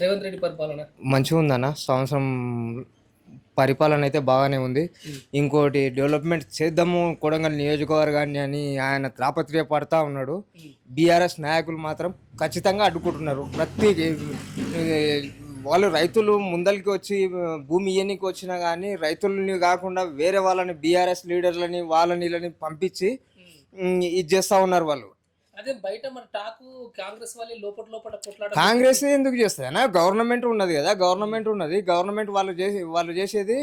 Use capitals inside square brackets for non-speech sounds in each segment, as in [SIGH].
రేవంత్ రెడ్డి పరిపాలన? మంచిగా ఉందన్న. సంవత్సరం పరిపాలన అయితే బాగానే ఉంది. ఇంకోటి డెవలప్మెంట్ చేద్దాము కొడంగల్ నియోజకవర్గాన్ని అని ఆయన తాపత్రయ పడతా ఉన్నాడు. బీఆర్ఎస్ నాయకులు మాత్రం ఖచ్చితంగా అడ్డుకుంటున్నారు. ప్రతి వాళ్ళు రైతులు ముందరికి వచ్చి భూమి ఇయ్యనికి వచ్చినా కానీ రైతులని కాకుండా వేరే వాళ్ళని బీఆర్ఎస్ లీడర్లని వాళ్ళని వీళ్ళని పంపించి ఇది చేస్తూ ఉన్నారు వాళ్ళు. అదే బయట మరి టాకు కాంగ్రెస్ వాళ్ళే లోపల లోపల కొట్లాడ కాంగ్రెస్ ఎందుకు చేస్తుంది అన్న? గవర్నమెంట్ ఉన్నది కదా గవర్నమెంట్ ఉన్నది. గవర్నమెంట్ వాళ్ళు చేసి వాళ్ళు చేసేది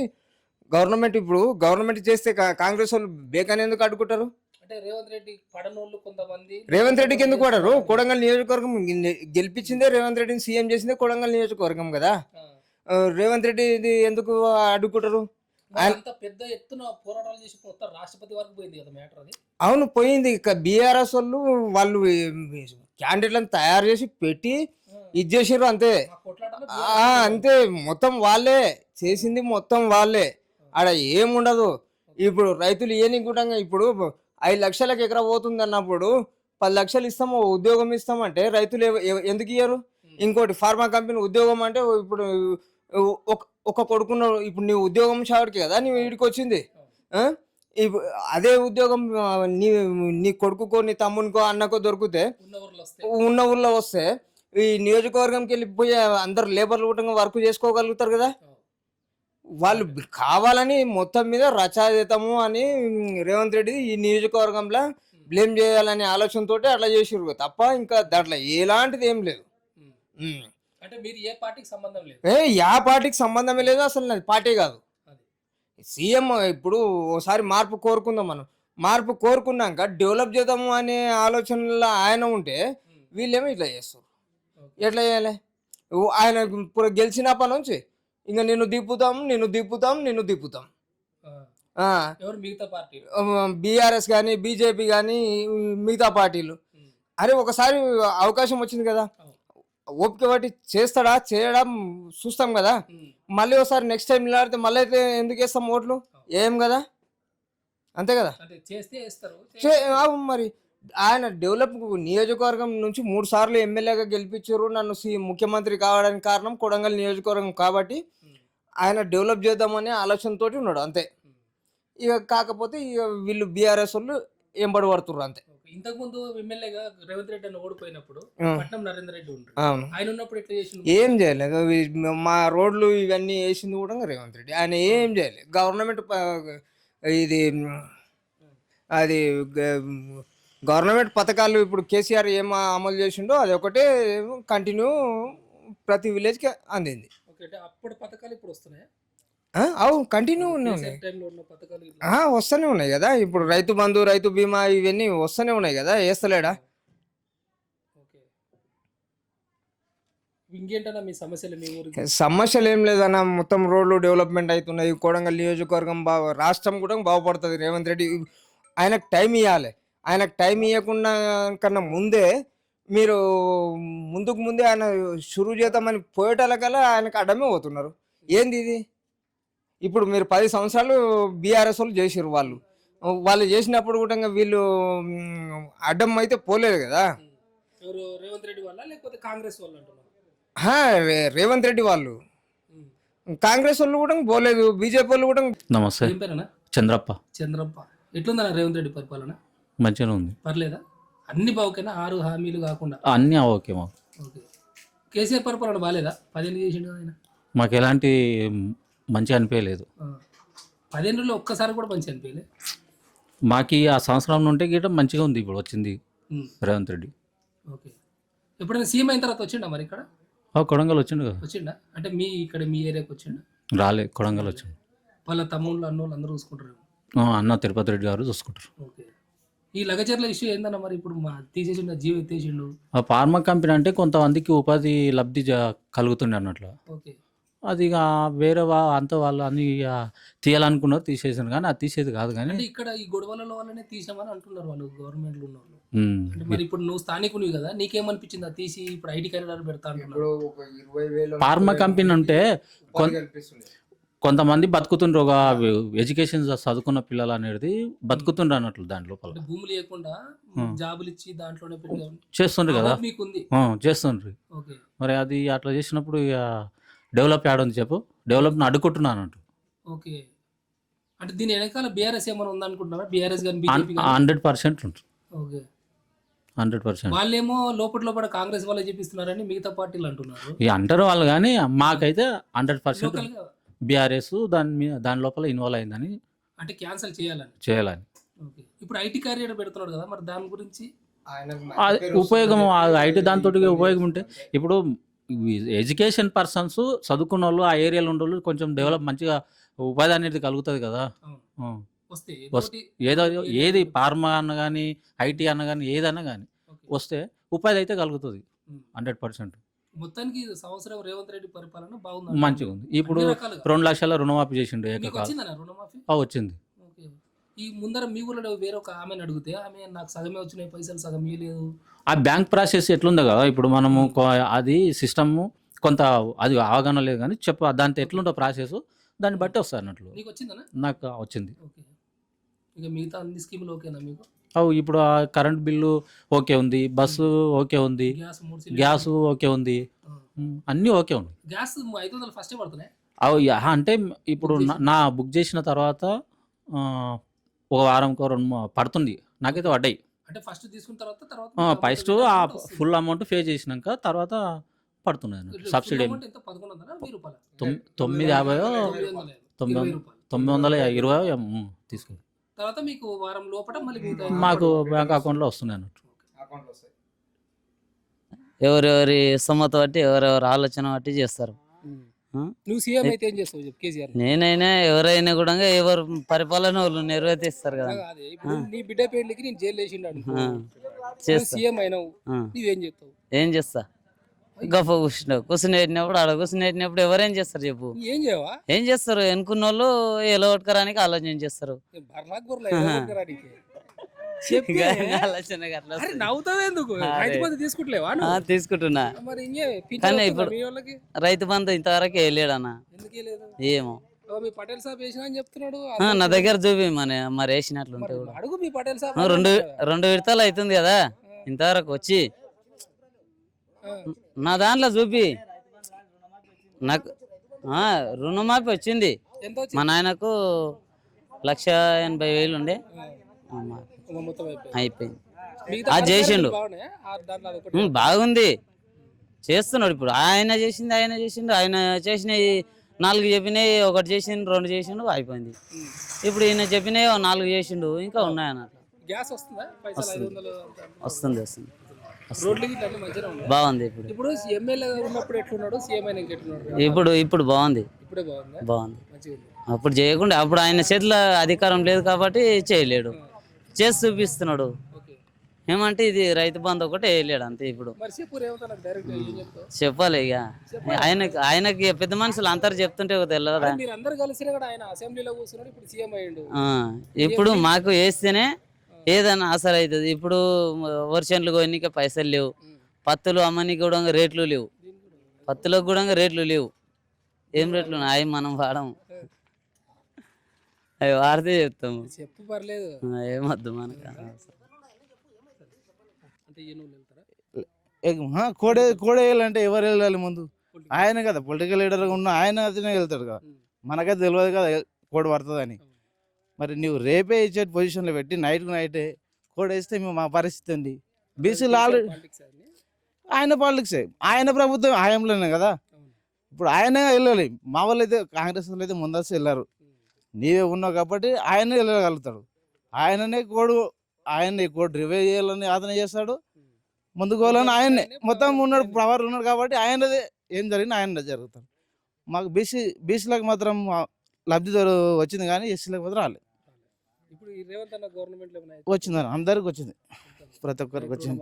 గవర్నమెంట్ ఇప్పుడు గవర్నమెంట్ చేస్తే కాంగ్రెస్ వాళ్ళు బేకాని ఎందుకు అడ్డుకుంటారు? అంటే రేవంత్ రెడ్డి పడనోళ్ళు కొంతమంది రేవంత్ రెడ్డికి ఎందుకు పడరు? కొడంగల్ నియోజకవర్గం గెలిపించిందే రేవంత్ రెడ్డిని సీఎం చేసిందే కొడంగల్ నియోజకవర్గం కదా. రేవంత్ రెడ్డి ఎందుకు అడ్డుకుంటారు? అంత పెద్ద ఎత్తున పోరాటాలు చేసి మొత్తం రాష్ట్రపతి వరకు పోయింది కదా మ్యాటర్ అది. అవును పోయింది. ఇక బీఆర్ఎస్ వాళ్ళు వాళ్ళు క్యాండిడేట్లను తయారు చేసి పెట్టి ఇది చేసారు అంతే. అంతే. మొత్తం వాళ్ళే చేసింది మొత్తం వాళ్ళే. ఆడ ఏముండదు. ఇప్పుడు రైతులు ఏని కూడా ఇప్పుడు ఐదు లక్షలకు ఎకరా పోతుంది అన్నప్పుడు పది లక్షలు ఇస్తాము ఉద్యోగం ఇస్తామంటే రైతులు ఎందుకు ఇయ్యరు? ఇంకోటి ఫార్మా కంపెనీ ఉద్యోగం అంటే ఇప్పుడు ఒక కొడుకున్న ఇప్పుడు నీ ఉద్యోగం షావుడికి కదా నీ వీడికి వచ్చింది అదే ఉద్యోగం నీ నీ కొడుకుకో నీ తమ్మునికో అన్నకో దొరికితే ఉన్న ఊర్లో వస్తే. ఉన్న ఊళ్ళో వస్తే ఈ నియోజకవర్గంకి వెళ్ళిపోయి అందరు లేబర్లు కూడా వర్క్ చేసుకోగలుగుతారు కదా? వాళ్ళు కావాలని మొత్తం మీద రచాయితము అని రేవంత్ రెడ్డి ఈ నియోజకవర్గంలో బ్లేమ్ చేయాలనే ఆలోచనతో అట్లా చేసిర్రు తప్ప ఇంకా దాంట్లో ఎలాంటిది ఏం లేదు. అంటే మీరు ఏ పార్టీకి సంబంధం లేదు. ఏ యా పార్టీకి సంబంధమే లేదు అసలు నాది పార్టీ కాదు. సీఎం ఇప్పుడు ఓసారి మార్పు కోరుకుందాం మనం. మార్పు కోరుకున్నాక డెవలప్ చేద్దాము అనే ఆలోచనలో ఆయన ఉంటే. వీళ్ళేమో ఇట్లా చేస్తారు. ఎట్లా చేయాలి? ఆయన ఇప్పుడు గెలిచినప్పటి నుంచి ఇంకా నిన్ను దిప్పుతాం నిన్ను దిప్పుతాం నిన్ను దిప్పుతాం ఆ. ఎవరు మిగతా పార్టీ బీఆర్ఎస్ కానీ బీజేపీ కానీ మిగతా పార్టీలు. అరే ఒకసారి అవకాశం వచ్చింది కదా. ఓపిక బట్టి చేస్తాడా? చేయడం చూస్తాం కదా. మళ్ళీ ఒకసారి నెక్స్ట్ టైం నిలబడితే మళ్ళీ అయితే ఎందుకు వేస్తాం ఓట్లు? ఏం కదా? అంతే కదా? చేస్తే మరి. ఆయన డెవలప్ నియోజకవర్గం నుంచి మూడు సార్లు ఎమ్మెల్యేగా గెలిపించారు. నన్ను సి ముఖ్యమంత్రి కావడానికి కారణం కొడంగల్ నియోజకవర్గం కాబట్టి. ఆయన డెవలప్ చేద్దామనే ఆలోచనతోటి ఉన్నాడు అంతే. ఇక కాకపోతే ఇక వీళ్ళు బీఆర్ఎస్ వాళ్ళు ఎంబడి పడుతుర్రు అంతే. ఇంతకుముందు ఎమ్మెల్యేగా రేవంత్ రెడ్డి అని ఓడిపోయినప్పుడు. పట్నం నరేందర్ రెడ్డి అవును. ఆయన ఉన్నప్పుడు ఎట్లా చేసిన ఏం చేయలేదు. మా రోడ్లు ఇవన్నీ వేసింది కూడా రేవంత్ రెడ్డి. ఆయన ఏం చేయలేదు. గవర్నమెంట్ ఇది అది గవర్నమెంట్ పథకాలు ఇప్పుడు కేసీఆర్ ఏం అమలు చేసిండో అది ఒకటే కంటిన్యూ ప్రతి విలేజ్కి అందింది. అప్పుడు పథకాలు ఇప్పుడు వస్తున్నాయా? అవు కంటిన్యూ ఉన్నాయి వస్తూనే ఉన్నాయి కదా. ఇప్పుడు రైతు బంధు రైతు బీమా ఇవన్నీ వస్తూనే ఉన్నాయి కదా. వేస్తలేడా? సమస్యలు ఏం లేదన్న. మొత్తం రోడ్లు డెవలప్మెంట్ అవుతున్నాయి. కొడంగల్ నియోజకవర్గం బాగా రాష్ట్రం కూడా బాగుపడుతుంది. రేవంత్ రెడ్డి ఆయనకు టైం ఇవ్వాలి ఆయనకు టైం ఇవ్వకుండా కన్నా ముందే మీరు ముందుకు ముందే ఆయన షురూ చేద్దామని పోయేటలకల్లా ఆయనకు అడ్డమే పోతున్నారు. ఏంది ఇది? ఇప్పుడు మీరు పది సంవత్సరాలు బీఆర్ఎస్ వాళ్ళు చేసిర్రు వాళ్ళు. వాళ్ళు చేసినప్పుడు కూడా వీళ్ళు అడ్డం అయితే పోలేదు కదా. ఎవరు రేవంత్ రెడ్డి వల్ల లేకపోతే కాంగ్రెస్ వాళ్ళు రేవంత్ రెడ్డి వాళ్ళు. కాంగ్రెస్ వాళ్ళు కూడా పోలేదు బీజేపీ వాళ్ళు కూడా నమస్తే. చంద్రప్ప. చంద్రప్ప. ఎట్లుందన్న రేవంత్ రెడ్డి పరిపాలన? మంచిగానే ఉంది. పర్లేదా? అన్ని బాగుకేనా ఆరు హామీలు కాకుండా. అన్నీ ఓకే మాకు. కేసీఆర్ పరిపాలన బాగాలేదా పదేళ్ళు చేసిండు ఆయన. మాకు ఎలాంటి మంచిగా అనిపించలేదు. ఆ. పదేళ్ళలో ఒక్కసారి కూడా మంచి అనిపించలే? మాకు ఆ సంవత్సరం నుండి గిట్ట మంచిగా ఉంది ఇప్పుడు వచ్చింది. రేవంత్ రెడ్డి. ఓకే. ఎప్పుడైనా సీఎం అయిన తర్వాత వచ్చిండా మరి ఇక్కడ? కొడంగల్ వచ్చిండు కదా. వచ్చిండా? అంటే మీ ఇక్కడ మీ ఏరియాకి వచ్చిండా? రాలే కొడంగల్ వచ్చిండు. వాళ్ళ తమ్ముళ్ళు అన్నోళ్ళు అందరూ చూసుకుంటారు అన్న తిరుపతి రెడ్డి గారు చూసుకుంటారు. ఓకే. ఈ లగచర్ల ఇష్యూ ఏందన్న మరి ఇప్పుడు మా తీసేసిండు జీవ ఎత్తేసిండు? ఆ ఫార్మా కంపెనీ అంటే కొంతమందికి ఉపాధి లబ్ధి కలుగుతుండే అన్నట్లు. ఓకే. అది ఇక వేరే వా అంత వాళ్ళు అన్ని ఇక తీయాలనుకున్నారు తీసేసాను కానీ అది తీసేది కాదు కానీ అంటే ఇక్కడ ఈ గొడవల వల్లనే తీసామని అంటున్నారు వాళ్ళు గవర్నమెంట్లో ఉన్న వాళ్ళు. అంటే మరి ఇప్పుడు నువ్వు స్థానికునివి కదా నీకేమనిపించింది? అది తీసి ఇప్పుడు ఐడి కార్డు పెడతా అంటున్నారు. ఫార్మా కంపెనీ అంటే కొన్- కొంతమంది బతుకుతుండ్రు. ఒక ఎడ్యుకేషన్ చదువుకున్న పిల్లలు అనేది బతుకుతుండ్రు అన్నట్లు దాని లోపల. అంటే భూములు లేకుండా. జాబులు ఇచ్చి దాంట్లోనే పెట్టి చేస్తుండ్రు కదా? మీకుంది? ఆ, చేస్తుండ్రు. ఓకే. మరి అది అట్లా చేసినప్పుడు ఇక డెవలప్ ఉంది చెప్పు. డెవలప్ని అడ్డుకుంటున్నాను అన్నట్టు ఓకే. అంటే దీని వెనకాల బీఆర్ఎస్ ఏమైనా ఉందనుకుంటున్నారా? బీఆర్ఎస్ కానీ బీజేపీ హండ్రెడ్ పర్సెంట్ ఉంటుంది. ఓకే. Hundred percent. వాళ్ళేమో లోపల లోపల కాంగ్రెస్ వాళ్ళే చెప్పిస్తున్నారని మిగతా పార్టీలు అంటున్నారు. ఇక అంటారు వాళ్ళు కానీ మాకైతే హండ్రెడ్ పర్సెంట్ బీఆర్ఎస్ దాని మీద దాని లోపల ఇన్వాల్వ్ అయిందని అంటే క్యాన్సిల్ చేయాలని? చేయాలని. ఓకే. ఇప్పుడు ఐటీ క్యారియర్ పెడుతున్నాడు కదా మరి దాని గురించి? అది ఉపయోగం ఐటీ దాంతో ఉపయోగం ఉంటే ఇప్పుడు ఎడ్యుకేషన్ పర్సన్స్ చదువుకున్న వాళ్ళు ఆ ఏరియాలో ఉండే వాళ్ళు కొంచెం డెవలప్ మంచిగా ఉపాధి అనేది కలుగుతుంది కదా. ఏదో ఏది ఫార్మా అన్న కానీ ఐటీ అన్న కానీ ఏదన్నా కానీ. వస్తే ఉపాధి అయితే కలుగుతుంది. Hundred percent. మొత్తానికి సంవత్సరం రేవంత్ రెడ్డి పరిపాలన బాగుంది మంచిగా ఉంది ఇప్పుడు. రెండు లక్షల రుణమాఫీ చేసిండు ఏకకాలం. వచ్చింది. ఈ ముందర మీ ఊళ్ళో వేరే ఒక ఆమెను అడిగితే ఆమె నాకు సగమే వచ్చినాయి పైసలు సగం ఇవ్వలేదు ఆ బ్యాంక్ ప్రాసెస్ ఎట్లుందో కదా ఇప్పుడు మనము అది సిస్టమ్ కొంత అది అవగాహన లేదు కానీ చెప్పు దాంతో ఎట్లుందో ప్రాసెస్ దాన్ని బట్టి వస్తుంది అన్నట్లు. నీకు వచ్చిందనా నాకు వచ్చింది. ఓకే. ఇక మిగతా అన్ని స్కీములు ఓకేనా మీకు? అవు ఇప్పుడు ఆ కరెంట్ బిల్లు ఓకే ఉంది బస్సు ఓకే ఉంది గ్యాస్ ఓకే ఉంది అన్నీ ఓకే ఉంది గ్యాస్ ఐదు వందలు ఫస్టే పడుతున్నాయి? అవు అంటే ఇప్పుడు నా- నా బుక్ చేసిన తర్వాత ఒక వారంకో రెండు పడుతుంది. నాకైతే పడ్డాయి. అంటే ఫస్ట్ తీసుకున్న తర్వాత తర్వాత ఫస్ట్ ఆ ఫుల్ అమౌంట్ పే చేసినాక తర్వాత పడుతున్నాయి. సబ్సిడీ తొమ్మిది యాభై తొమ్మిది వందల. తొమ్మిది ఇరవై వందల- ఇరవై తీసుకుంది. తర్వాత మీకు వారం లోపల మళ్ళీ మాకు బ్యాంక్ అకౌంట్లో వస్తున్నాయి అన్నట్టు. ఎవరెవరి సమ్మత బట్టి ఎవరెవరి ఆలోచన బట్టి చేస్తారు? నువ్వు సీఎం అయితే ఏం చేస్తావు చెప్పు కేసీఆర్ నేనైనా ఎవరైనా కూడా ఎవరు పరిపాలన వాళ్ళు నెరవేర్తిస్తారు కదా. అదే ఇప్పుడు నీ బిడ్డ పెళ్ళికి నేను జైలు వేసిండాడు ఆ. చేస్తా. సీఎం అయినావు ఆ. నువ్వేం చేస్తావు? ఏం చేస్తా? గొప్ప కూర్చున్నావు కూర్చుని పెట్టినప్పుడు ఆడ కూర్చుని పెట్టినప్పుడు ఎవరేం చేస్తారు చెప్పు. నువ్వు ఏం చేయవా? ఏం చేస్తారు? ఎన్నుకున్న వాళ్ళు ఎలా కొట్టుకోవడానికి ఆలోచన చేస్తారు. బర్లాక్ బుర్లా నవ్వుతావు ఎందుకు. రైతు బంధు తీసుకుంటలేవా? తీసుకుంటున్నా. మరి కానీ ఇప్పుడు- రైతు బంధు ఇంతవరకు ఎందుకే లేదు ఏమో. ఓ, మీ పటేల్ సాబ్ వేసినా అని చెప్తున్నాడు. ఆ, నా దగ్గర చూపి మన మరి వేసినట్లుంటే మరి కూడా. అడుగు మీ పటేల్ సాబ్ ఆ, రెండు రెండు విడతలు అవుతుంది కదా. ఇంతవరకు వచ్చి. నా దాంట్లో చూపి. నాకు రుణమాఫీ వచ్చింది. మా నాయనకు లక్ష ఎనభై వేలు ఉండే. మొత్తం అయిపోయింది. పథకాలు చేసిండు. బాగుంది. చేస్తున్నాడు ఇప్పుడు. ఆయన చేసింది ఆయన చేసిండు. ఆయన చేసినవి నాలుగు చెప్పినవి ఒకటి చేసిండు రెండు చేసిండు అయిపోయింది. ఇప్పుడు ఈయన చెప్పినవి ఓ నాలుగు చేసిండు ఇంకా ఉన్నాయి అన్నట్లు గ్యాస్ వస్తుందా? వస్తుంది. బాగుంది ఇప్పుడు. ఇప్పుడు ఎమ్మెల్యే ఉన్నప్పుడు ఎట్లున్నాడు? సీఎం అయినా ఇంకెట్లున్నాడు ఇప్పుడు ఇప్పుడు బాగుంది. బాగుందా? అప్పుడు చేయకుండా అప్పుడు ఆయన చేతిలో అధికారం లేదు కాబట్టి చేయలేడు. చేసి చూపిస్తున్నాడు. ఏమంటే ఇది రైతు బంధు ఒకటి వేయలేడు అంతే ఇప్పుడు. చెప్పాలి ఇక. ఆయనకి ఆయనకి పెద్ద మనుషులు అందరు చెప్తుంటే తెలియదా ఆయన ఇప్పుడు మాకు వేస్తేనే ఏదైనా ఆసర అవుతుంది. ఇప్పుడు వర్షన్లు కొనికే పైసలు లేవు. పత్తులు అమ్మనికి కూడా రేట్లు లేవు. పత్తులకు కూడా రేట్లు లేవు. ఏం రేట్లు అవి మనం వాడము. అవి వాడితే చెప్తాము. చెప్పు పర్లేదు. ఏమొద్దు మనకు. కోడే కోడే వెళ్ళాలంటే ఎవరు వెళ్ళాలి ముందు? ఆయన కదా పొలిటికల్ లీడర్ ఉన్న ఆయన అతనే వెళ్తాడు కదా. మనకైతే తెలియదు కదా కోడి పడుతుందని. మరి నువ్వు రేపే ఇచ్చే పొజిషన్లో పెట్టి నైట్కు నైటే కోడి వేస్తే మేము మా పరిస్థితి ఉంది బీసీలు ఆల్రెడీ. ఆయన పాలిటిక్సే ఆయన ప్రభుత్వం హయాంలోనే కదా. ఇప్పుడు ఆయన వెళ్ళాలి. మా వాళ్ళు అయితే కాంగ్రెస్ వాళ్ళు అయితే ముందస్తు వెళ్ళారు. నీవే ఉన్నావు కాబట్టి ఆయన వెళ్ళగలుగుతాడు. ఆయననే కోడు ఆయన్ని కోడు రివే చేయాలని అతనే చేస్తాడు. ఉమ్. ముందుకు పోవాలని ఆయన్నే. మొత్తం ఉన్నాడు పవర్ ఉన్నాడు కాబట్టి ఆయనదే ఏం జరిగినా ఆయన జరుగుతాడు. మాకు బీసీ బీసీలకు మాత్రం లబ్ధి వచ్చింది కానీ ఎస్సీలకు మాత్రం రాలేదు ఇప్పుడు ఈ రేవంత్ అన్న గవర్నమెంట్లో ఏమైనా వచ్చింది అందరికి వచ్చింది. ప్రతి ఒక్కరికి వచ్చింది.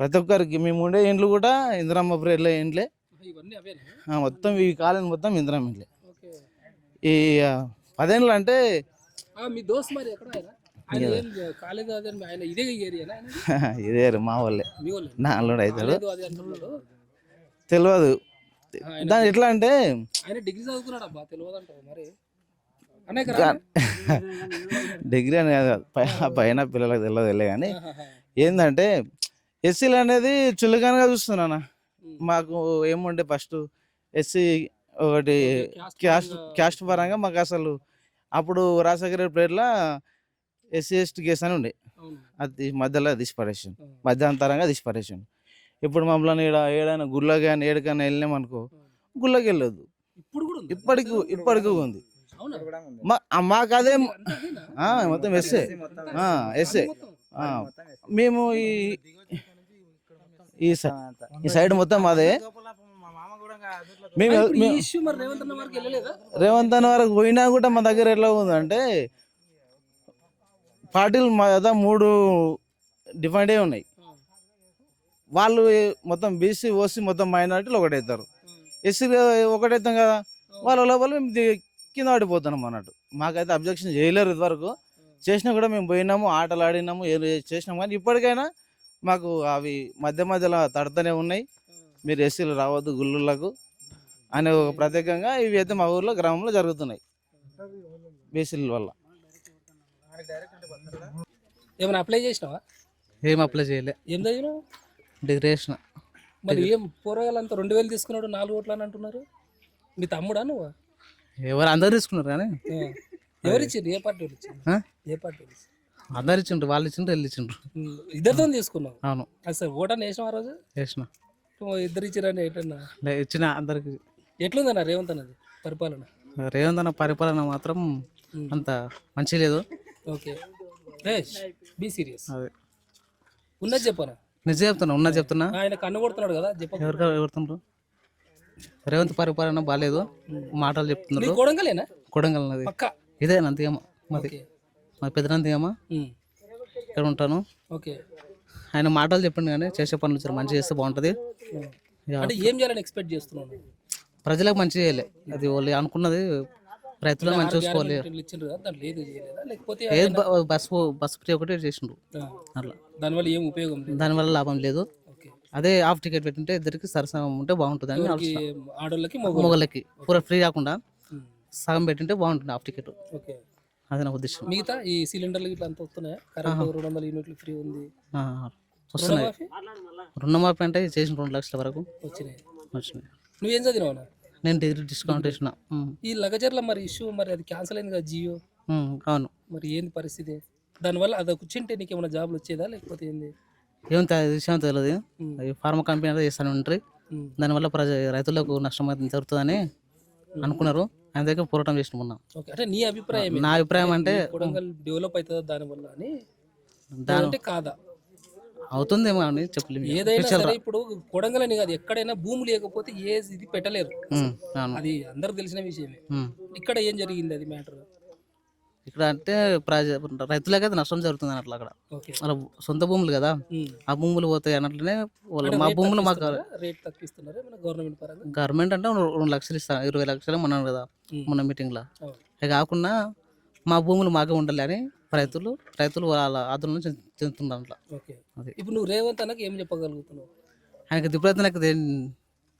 ప్రతి ఒక్కరికి మేము ఉండే ఇండ్లు కూడా ఇందిరమ్మ ప్రేర్లే ఇండ్లే. మొత్తం ఈ కాలనీ మొత్తం ఇందిరమ్మ ఇండ్లే. ఈ పదేళ్ళు అంటే మీ దోస్త్ మరి ఎక్కడ కాలేదు ఆయన ఇదే. [LAUGHS] మా వాళ్ళే నా అల్లుడు అవుతాడు. తెలియదు దాని ఎట్లా అంటే ఆయన డిగ్రీ చదువుకున్నాడు అబ్బా తెలియదంటావు మరి అనేక రా [LAUGHS] డిగ్రీ అని కాదు పైన పిల్లలకు తెలియదు వెళ్ళే కానీ ఏంటంటే ఎస్సీలు అనేది చులకనగా చూస్తున్నానా మాకు ఏముండే ఫస్ట్ ఎస్సీ ఒకటి క్యాస్ట్ క్యాస్ట్ పరంగా మాకు అసలు అప్పుడు రాజశేఖర ప్లేట్లా ఎస్సీ ఎస్టీ కేసు అని ఉండే. అది మధ్యలో తీసి పడేసాను మధ్యాంతరంగా తీసి ఇప్పుడు మమ్మల్ని ఈడ ఏడైనా గుళ్ళకి కానీ ఏడికైనా వెళ్ళినామనుకో గుళ్ళకి వెళ్ళొద్దు. ఇప్పుడు కూడా ఉంది. ఇప్పటికి ఇప్పటికి ఉంది. మాకు అదే మొత్తం ఎస్ఏ ఆ, ఎస్ఏ మొత్తం. ఆ, మేము ఈ ఈ సైడ్ మొత్తం అదే మేము ఇప్పుడు ఈ మేము- ఇష్యూ మరి రేవంత్ అన్న వరకు పోయినా కూడా మా దగ్గర ఎట్లా ఉందంటే పార్టీలు మా దగ్గర మూడు డిఫరెంటే ఉన్నాయి. వాళ్ళు మొత్తం బీసీ ఓసీ మొత్తం మైనారిటీలు ఒకటవుతారు ఎస్సీ ఒకటవుతాం కదా వాళ్ళ లోపల మేము కింద పడిపోతున్నాం అన్నట్టు. మాకైతే అబ్జెక్షన్ చేయలేరు ఇదివరకు. చేసినా కూడా మేము పోయినాము ఆటలు ఆడినాము ఏం చేసినాము. కానీ ఇప్పటికైనా మాకు అవి మధ్య మధ్యలో తడతనే ఉన్నాయి. మీరు ఎస్సీలు రావద్దు గుళ్ళులకు అనే ఒక ప్రత్యేకంగా ఇవి అయితే మా ఊర్లో గ్రామంలో జరుగుతున్నాయి. బీసీల వల్ల. ఏమైనా అప్లై చేసినావా? ఏం అప్లై చేయలే. ఏం చదివినావు? డిగ్రీ చేసిన మరి ఏం పోరగాలంతా రెండు వేలు తీసుకున్నాడు నాలుగు ఓట్లు అని అంటున్నారు? మీ తమ్ముడా నువ్వు? ఎవరు అందరు తీసుకున్నారు కానీ. ఎవరు ఇచ్చిండ్రు? ఏ పార్టీ వాళ్ళు ఇచ్చిండ్రు? ఏ పార్టీ వాళ్ళు ఇచ్చిండ్రు? అందరు ఇచ్చిండ్రు వాళ్ళు ఇచ్చిండ్రు వీళ్ళు ఇచ్చిండ్రు. ఇద్దరితో తీసుకున్నావు? అవును. అసలు ఓటని వేసినావు ఆ రోజు? చేసిన ఓ, ఇద్దరు ఇచ్చిరని ఏంటన్నా లే, ఇచ్చిన అందరికి. ఎట్లుందన్న రేవంత్ అన్నది పరిపాలన? రేవంత్ అన్న పరిపాలన మాత్రం అంత మంచి లేదు. ఓకే. Be serious. అదే. ఉన్నది చెప్పనా? నిజం చెప్తున్నా ఉన్నది చెప్తున్నా. ఆయన కన్ను కొడుతున్నాడు కదా ఎవరికి ఎవరుతుండ్రు రేవంత్ పరిపాలన బాగాలేదు మాటలు చెప్తున్నారు. కొడంగలేనా? కొడంగల్ నది పక్క? ఇదే నందిగమ్మ మాది మా పెద్దనందిగమ్మ ఉమ్, ఇక్కడ ఉంటాను? ఓకే. ఆయన మాటలు చెప్పిండు కానీ చేసే పనులు చాలా మంచిగా చేస్తే బాగుంటుంది. అంటే ఏం చేయాలని ఎక్స్పెక్ట్ చేస్తున్నాను ప్రజలకు మంచి చేయాలి. అది వాళ్ళు అనుకున్నది రైతులను మంచి చూసుకోవాలి. ఏది బస్ బస్ ఫ్రీ ఒకటి చేసిండ్రు అట్లా. దానివల్ల ఏం ఉపయోగం దానివల్ల లాభం లేదు. అదే హాఫ్ టికెట్ పెట్టింటే ఇద్దరికి సరసనం ఉంటే బాగుంటుంది అని ఆడోళ్ళకి మొగలకి పూర ఫ్రీ కాకుండా సగం పెట్టింటే బాగుంటుంది హాఫ్ టికెట్. ఓకే. అది నా ఉద్దేశం. మిగతా ఈ సిలిండర్లు ఇట్లా అంత వస్తున్నాయా? కరెంట్ రెండు వందల యూనిట్లు ఫ్రీ ఉంది. వస్తున్నాయి. రుణమాఫీ అంటే చేసిన రెండు లక్షల వరకు వచ్చినాయి. వచ్చినాయి. నువ్వేం చదివినావు నేను డిగ్రీ డిస్కౌంట్ ఉమ్, ఈ లగజర్ల మరి ఇష్యూ మరి అది క్యాన్సిల్ అయింది కదా జియో? అవును. మరి ఏంది పరిస్థితి? దానివల్ల అది వచ్చింటే నీకు ఏమైనా జాబ్లు వచ్చేదా లేకపోతే ఏంది? ఏం విషయం తెలియదు ఫార్మా కంపెనీ అనేది చేస్తాను ఉంటారు. దానివల్ల ప్రజ రైతులకు నష్టం జరుగుతుందని అనుకున్నారు. ఆయన దగ్గర పోరాటం ఓకే. అంటే నీ అభిప్రాయం? నా అభిప్రాయం అంటే డెవలప్ అవుతుందా దానివల్ల అని? దాని అంటే కాదా? అవుతుందేమో అని చెప్పలేము ఏదైనా సరే ఇప్పుడు కొడంగల్ అని కాదు ఎక్కడైనా భూమి లేకపోతే ఏ ఇది పెట్టలేరు. అది అందరికి తెలిసిన విషయమే. ఇక్కడ ఏం జరిగింది అది మ్యాటర్? ఇక్కడ అంటే ప్రజ రైతులకైతే నష్టం జరుగుతుంది అన్నట్లు అక్కడ. వాళ్ళ సొంత భూములు కదా. ఆ భూములు పోతాయి అన్నట్లనే వాళ్ళు మా భూములు మాకు రేట్ తగ్గిస్తున్నారా? మన గవర్నమెంట్ పరంగా? గవర్నమెంట్ అంటే రెండు లక్షలు ఇస్తాను ఇరవై లక్షలు మొన్న కదా. మొన్న మీటింగ్లో కాకుండా మా భూములు మాకే ఉండాలి అని రైతులు రైతులు వాళ్ళ ఆందోళన చెందు- చెందుతున్నారు అట్లా. ఓకే. అది. ఇప్పుడు నువ్వు రేవంత్ అన్నకి ఏం చెప్పగలుగుతున్నావు? ఆయనకి నాకు ఇది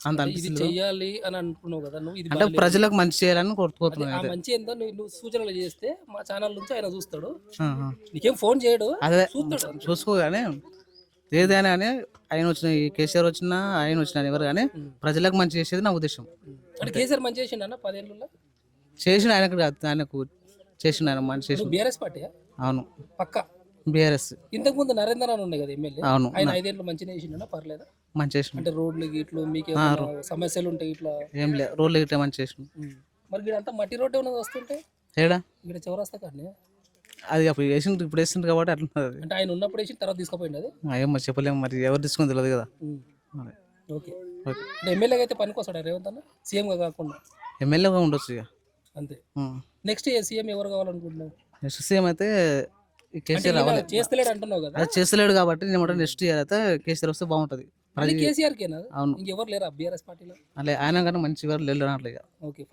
అంత ఇది అనిపిస్తుంది చెయ్యాలి అని అంటున్నావు కదా నువ్వు ఇది అంటే బాగాలేదు. ప్రజలకు మంచి చేయాలని ఆ అయితే మంచి ఏందో నువ్వు నువ్వు సూచనలు చేస్తే మా ఛానల్ నుంచి ఆయన చూస్తాడు. ఆ, ఆ. నీకేం ఫోన్ చేయడు అదే చూస్తాడు అంతే. చూసుకోగానే ఏదైనా కానీ ఆయన వచ్చిన ఈ కేసీఆర్ వచ్చినా ఆయన వచ్చినా ఎవరు కానీ ప్రజలకు మంచి చేసేది నా ఉద్దేశం. అంటే కేసీఆర్ మంచి చేసిండు అన్న పదేళ్ళలో? చేసిన ఆయనకు కాదు, ఆయనకు చేసిన ఆయన మంచి నువ్వు బీఆర్ఎస్ పార్టీ అవును. పక్క? బీఆర్ఎస్. ఇంతకు ముందు నరేంద్ర అని ఉండే కదా ఎమ్మెల్యే? అవును. ఆయన ఐదేళ్ళు మంచిగా చేసిండనా? పర్లేదా? మంచి చేసిన అంటే రోడ్లు గిట్లు మీకు సమస్యలు ఉంటాయి ఇట్లా? ఏం లేదు. రోడ్లు గిట్లా మంచి చేసిన. మరి అంతా మట్టి రోడ్డు ఉన్నది వస్తుంటే? ఏడా? ఇక్కడ చౌరస్తా కానీ అది అప్పుడు వేసిండ్రు ఇప్పుడు వేసిండ్రు కాబట్టి అట్లా అంటే ఆయన ఉన్నప్పుడు వేసి తర్వాత తీసుకుపోయింది అది? ఏమో చెప్పలేము మరి ఎవరు తీసుకుని తెలియదు కదా. ఓకే. ఓకే. ఎమ్మెల్యేగా అయితే పనికొస్తాడా రేవంత్ అన్న? సీఎంగా కాకుండా? ఎమ్మెల్యేగా ఉండొచ్చు ఇక. అంతే. నెక్స్ట్ సీఎం ఎవరు కావాలనుకుంటున్నావు నెక్స్ట్ సీఎం అయితే కేసీఆర్ రావాలి. చేస్తలేడు అంటున్నావు కదా? అది చేస్తలేడు కాబట్టి నేను నెక్స్ట్ ఇయర్ అయితే కేసీఆర్ వస్తే బాగుంటుంది. కేసీఆర్ కేనా అవును. ఇంకెవరు లేరా? బీఆర్ఎస్ పార్టీలో? అలా ఆయన కన్నా మంచి వారు లేరు అట్లా ఓకే